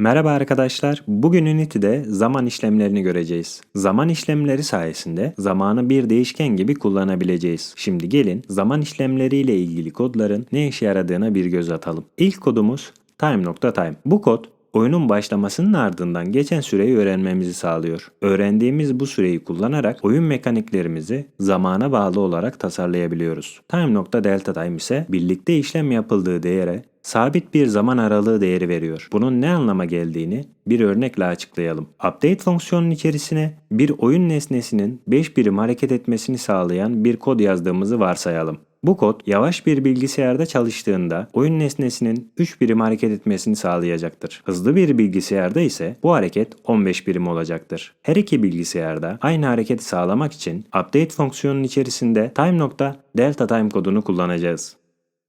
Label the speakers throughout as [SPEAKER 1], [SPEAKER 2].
[SPEAKER 1] Merhaba arkadaşlar. Bugün Unity'de zaman işlemlerini göreceğiz. Zaman işlemleri sayesinde zamanı bir değişken gibi kullanabileceğiz. Şimdi gelin zaman işlemleriyle ilgili kodların ne işe yaradığına bir göz atalım. İlk kodumuz time.time. Bu kod oyunun başlamasının ardından geçen süreyi öğrenmemizi sağlıyor. Öğrendiğimiz bu süreyi kullanarak oyun mekaniklerimizi zamana bağlı olarak tasarlayabiliyoruz. Time.delta ise birlikte işlem yapıldığı değere sabit bir zaman aralığı değeri veriyor. Bunun ne anlama geldiğini bir örnekle açıklayalım. Update fonksiyonunun içerisine bir oyun nesnesinin 5 birim hareket etmesini sağlayan bir kod yazdığımızı varsayalım. Bu kod yavaş bir bilgisayarda çalıştığında oyun nesnesinin 3 birim hareket etmesini sağlayacaktır. Hızlı bir bilgisayarda ise bu hareket 15 birim olacaktır. Her iki bilgisayarda aynı hareketi sağlamak için update fonksiyonunun içerisinde time.delta time kodunu kullanacağız.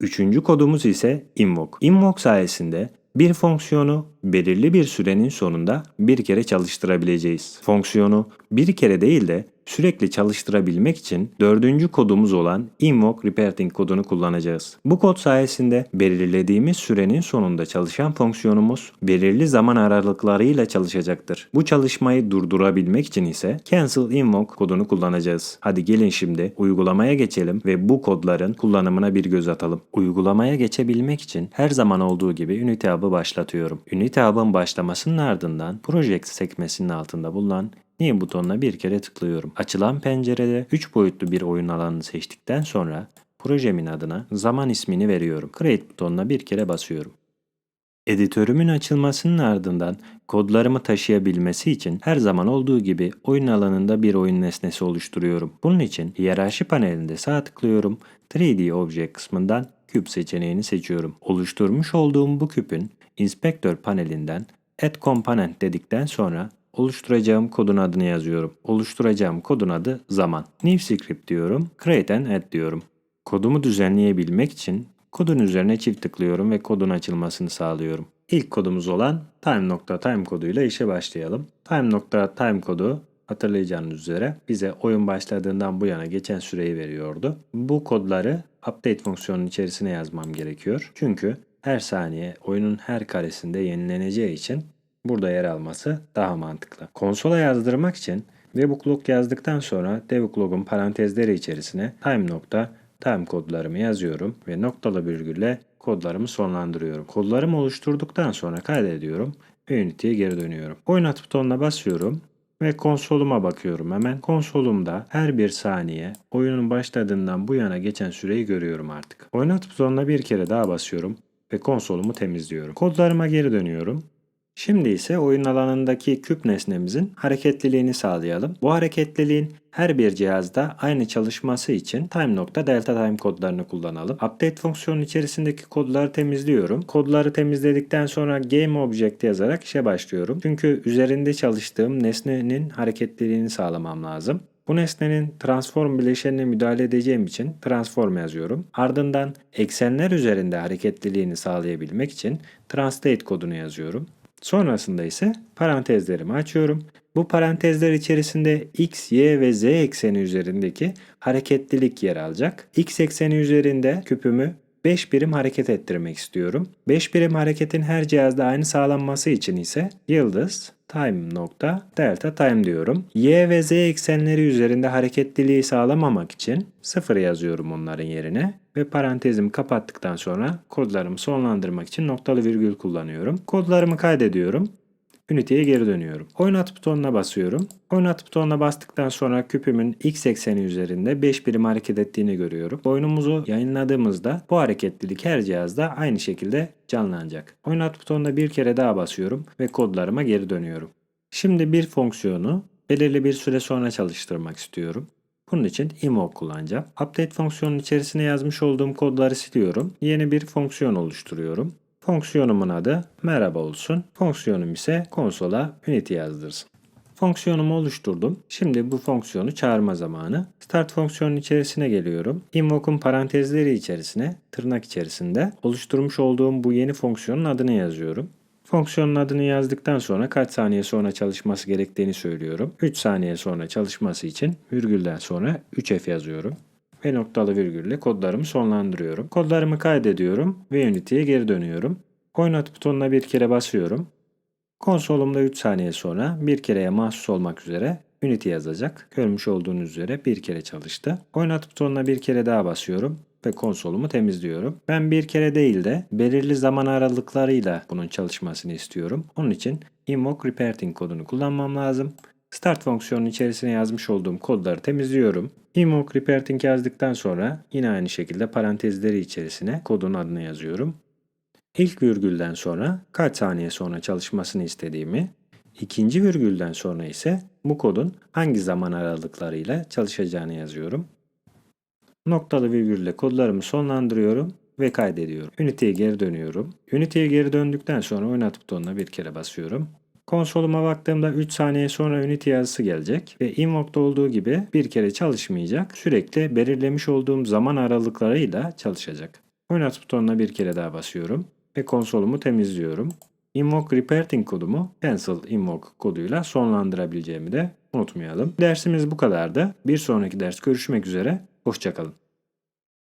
[SPEAKER 1] Üçüncü kodumuz ise invoke. Invoke sayesinde bir fonksiyonu belirli bir sürenin sonunda bir kere çalıştırabileceğiz. Fonksiyonu bir kere değil de sürekli çalıştırabilmek için dördüncü kodumuz olan invoke repeating kodunu kullanacağız. Bu kod sayesinde belirlediğimiz sürenin sonunda çalışan fonksiyonumuz belirli zaman aralıklarıyla çalışacaktır. Bu çalışmayı durdurabilmek için ise cancel invoke kodunu kullanacağız. Hadi gelin şimdi uygulamaya geçelim ve bu kodların kullanımına bir göz atalım. Uygulamaya geçebilmek için her zaman olduğu gibi Unity Hub'ı başlatıyorum. Unity Hub'ın başlamasının ardından Project sekmesinin altında bulunan New butonuna bir kere tıklıyorum. Açılan pencerede 3 boyutlu bir oyun alanını seçtikten sonra projemin adına zaman ismini veriyorum. Create butonuna bir kere basıyorum. Editörümün açılmasının ardından kodlarımı taşıyabilmesi için her zaman olduğu gibi oyun alanında bir oyun nesnesi oluşturuyorum. Bunun için hiyerarşi panelinde sağ tıklıyorum. 3D Object kısmından küp seçeneğini seçiyorum. Oluşturmuş olduğum bu küpün inspektör panelinden Add Component dedikten sonra oluşturacağım kodun adını yazıyorum. Oluşturacağım kodun adı zaman. New script diyorum. Create and add diyorum. Kodumu düzenleyebilmek için kodun üzerine çift tıklıyorum ve kodun açılmasını sağlıyorum. İlk kodumuz olan time.time koduyla işe başlayalım. Time.time kodu hatırlayacağınız üzere bize oyun başladığından bu yana geçen süreyi veriyordu. Bu kodları update fonksiyonunun içerisine yazmam gerekiyor. Çünkü her saniye oyunun her karesinde yenileneceği için burada yer alması daha mantıklı. Konsola yazdırmak için debug yazdıktan sonra debug parantezleri içerisine time nokta time kodlarımı yazıyorum ve noktalı virgülle kodlarımı sonlandırıyorum. Kodlarımı oluşturduktan sonra kaydediyorum ve Unity'ye geri dönüyorum. Oynat butonuna basıyorum ve konsoluma bakıyorum hemen. Konsolumda her bir saniye oyunun başladığından bu yana geçen süreyi görüyorum artık. Oynat butonuna bir kere daha basıyorum ve konsolumu temizliyorum. Kodlarıma geri dönüyorum. Şimdi ise oyun alanındaki küp nesnemizin hareketliliğini sağlayalım. Bu hareketliliğin her bir cihazda aynı çalışması için time.delta kodlarını kullanalım. Update fonksiyonun içerisindeki kodları temizliyorum. Kodları temizledikten sonra game object yazarak işe başlıyorum. Çünkü üzerinde çalıştığım nesnenin hareketliliğini sağlamam lazım. Bu nesnenin transform bileşenine müdahale edeceğim için transform yazıyorum. Ardından eksenler üzerinde hareketliliğini sağlayabilmek için translate kodunu yazıyorum. Sonrasında ise parantezlerimi açıyorum. Bu parantezler içerisinde x, y ve z ekseni üzerindeki hareketlilik yer alacak. x ekseni üzerinde küpümü 5 birim hareket ettirmek istiyorum. 5 birim hareketin her cihazda aynı sağlanması için ise yıldız time nokta delta time diyorum. Y ve Z eksenleri üzerinde hareketliliği sağlamamak için 0 yazıyorum onların yerine ve parantezimi kapattıktan sonra kodlarımı sonlandırmak için noktalı virgül kullanıyorum. Kodlarımı kaydediyorum. Unity'ye geri dönüyorum. Oynat butonuna basıyorum. Oynat butonuna bastıktan sonra küpümün x ekseni üzerinde 5 birim hareket ettiğini görüyorum. Oyunumuzu yayınladığımızda bu hareketlilik her cihazda aynı şekilde canlanacak. Oynat butonuna bir kere daha basıyorum ve kodlarıma geri dönüyorum. Şimdi bir fonksiyonu belirli bir süre sonra çalıştırmak istiyorum. Bunun için imo kullanacağım. Update fonksiyonun içerisine yazmış olduğum kodları siliyorum. Yeni bir fonksiyon oluşturuyorum. Fonksiyonumun adı merhaba olsun. Fonksiyonum ise konsola Unity yazdırsın. Fonksiyonumu oluşturdum. Şimdi bu fonksiyonu çağırma zamanı. Start fonksiyonun içerisine geliyorum. Invoke'un parantezleri içerisine, tırnak içerisinde oluşturmuş olduğum bu yeni fonksiyonun adını yazıyorum. Fonksiyonun adını yazdıktan sonra kaç saniye sonra çalışması gerektiğini söylüyorum. 3 saniye sonra çalışması için virgülden sonra 3F yazıyorum ve noktalı virgülle kodlarımı sonlandırıyorum. Kodlarımı kaydediyorum ve Unity'ye geri dönüyorum. Oynat butonuna bir kere basıyorum. Konsolumda 3 saniye sonra bir kereye mahsus olmak üzere Unity yazacak. Görmüş olduğunuz üzere bir kere çalıştı. Oynat butonuna bir kere daha basıyorum ve konsolumu temizliyorum. Ben bir kere değil de belirli zaman aralıklarıyla bunun çalışmasını istiyorum. Onun için invoke repeating kodunu kullanmam lazım. Start fonksiyonunun içerisine yazmış olduğum kodları temizliyorum. Invoke repeating yazdıktan sonra yine aynı şekilde parantezleri içerisine kodun adını yazıyorum. İlk virgülden sonra kaç saniye sonra çalışmasını istediğimi, ikinci virgülden sonra ise bu kodun hangi zaman aralıklarıyla çalışacağını yazıyorum. Noktalı virgülle kodlarımı sonlandırıyorum ve kaydediyorum. Unity'ye geri dönüyorum. Unity'ye geri döndükten sonra oynat butonuna bir kere basıyorum. Konsoluma baktığımda 3 saniye sonra Unity yazısı gelecek ve Invoke'da olduğu gibi bir kere çalışmayacak. Sürekli belirlemiş olduğum zaman aralıklarıyla çalışacak. Oynat butonuna bir kere daha basıyorum ve konsolumu temizliyorum. Invoke Repeating kodumu Cancel Invoke koduyla sonlandırabileceğimi de unutmayalım. Dersimiz bu kadardı. Bir sonraki ders görüşmek üzere. Hoşçakalın.